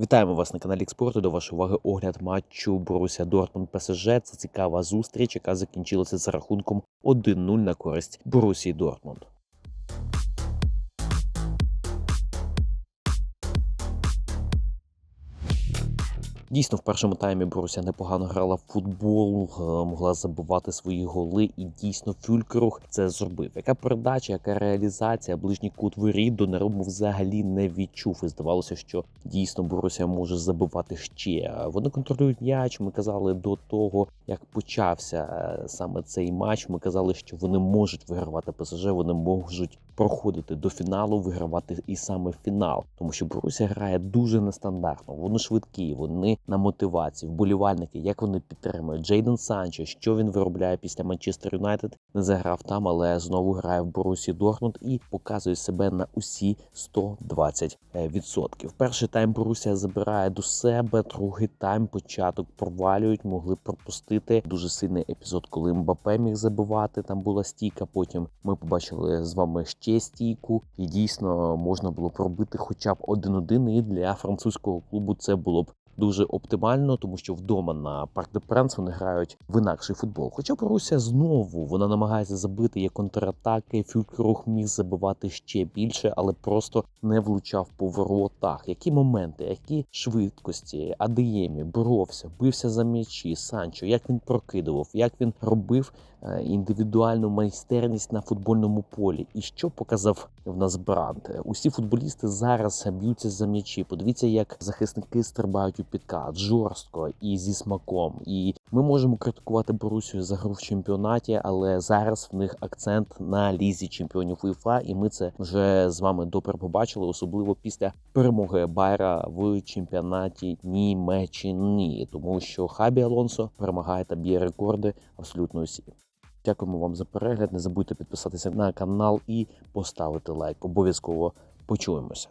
Вітаємо вас на каналі Експорту. До вашої уваги огляд матчу Боруся Дортмунд ПСЖ. Це цікава зустріч, яка закінчилася за рахунком 1-0 на користь Борусії Дортмунд. Дійсно, в першому таймі Боруся непогано грала в футбол, е, могла забивати свої голи, і дійсно Фюлькерух це зробив. Яка передача, яка реалізація, ближній кут воріт Донаруму взагалі не відчув. І здавалося, що дійсно Боруся може забивати ще. Вони контролюють м'яч. Ми казали до того, як почався е, саме цей матч. Ми казали, що вони можуть вигравати ПСЖ, вони можуть проходити до фіналу, вигравати і саме фінал, тому що Боруся грає дуже нестандартно. Вони швидкі, вони на мотивації. Вболівальники, як вони підтримують Джейден Санчо, що він виробляє після Манчестер Юнайтед, не заграв там, але знову грає в Борусі Дортмунд і показує себе на усі 120%. Перший тайм Борусія забирає до себе, другий тайм початок провалюють, могли пропустити дуже сильний епізод, коли Мбапе міг забивати. Там була стійка. Потім ми побачили з вами ще стійку, і дійсно можна було пробити хоча б 1-1, І для французького клубу це було б. Дуже оптимально, тому що вдома на Парк де Пренс вони грають в інакший футбол. Хоча Боруся знову вона намагається забити є контратаки. Фюлькрух міг забивати ще більше, але просто не влучав по воротах. Які моменти, які швидкості, Адеємі боровся, бився за м'ячі, Санчо, як він прокидував, як він робив е, індивідуальну майстерність на футбольному полі. І що показав в нас Бранд? Усі футболісти зараз б'ються за м'ячі. Подивіться, як захисники стрибають у підкат жорстко і зі смаком. І ми можемо критикувати Борусію за гру в чемпіонаті, але зараз в них акцент на лізі чемпіонів УЄФА, і ми це вже з вами добре побачили, особливо після перемоги Байера в чемпіонаті Німеччини, тому що Хабі Алонсо перемагає та б'є рекорди абсолютно усі. Дякуємо вам за перегляд. Не забудьте підписатися на канал і поставити лайк. Обов'язково почуємося.